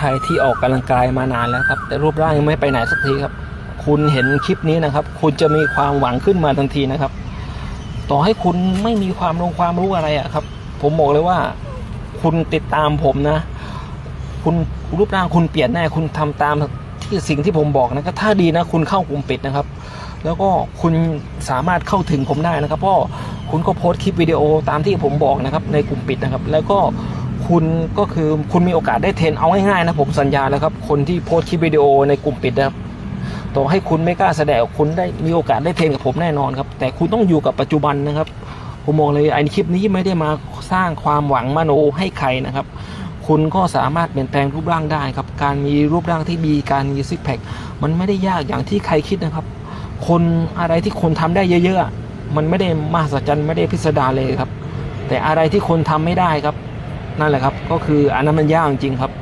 ครที่ออกกำลังกายมานานแล้วครับ แต่รูปร่างยังไม่ไปไหนสักทีครับ คุณเห็นคลิปนี้นะครับ คุณจะมีความหวังขึ้นมาทันทีนะครับ ต่อให้คุณไม่มีความรู้ความรู้อะไรอะครับ ผมบอกเลยว่า คุณติดตามผมนะ คุณรูปร่างคุณเปลี่ยนแน่คุณทำตามที่สิ่งที่ผมบอกนะครับถ้าดีนะ คุณเข้ากลุ่มปิดนะครับ แล้วก็คุณสามารถเข้าถึงผมได้นะครับเพราะคุณก็โพสต์คลิปวิดีโอตามที่ผมบอกนะครับ ในกลุ่มปิดนะครับ แล้วก็ คุณก็คือคุณมีโอกาสได้เทรนเอาง่ายๆนะผมสัญญาแล้วครับ คนที่โพสต์คลิปวิดีโอในกลุ่มปิดนะครับต่อให้คุณไม่กล้าแสดงคุณได้มีโอกาสได้เทรนกับผมแน่นอนครับ แต่คุณต้องอยู่กับปัจจุบันนะครับผมมองเลยไอ้คลิปนี้ไม่ได้มาสร้างความหวังมโนให้ใครนะครับ คุณก็สามารถเปลี่ยนแปลงรูปร่างได้ครับ การมีรูปร่างที่ดีการมีซิกแพคมันไม่ได้ยากอย่างที่ใครคิดนะครับ คนอะไรที่คนทำได้เยอะๆมันไม่ได้มหัศจรรย์ไม่ได้พิสดารเลยครับ แต่อะไรที่คนทำไม่ได้ครับ นั่นแหละครับ ก็คืออันนั้นมันยากจริงครับ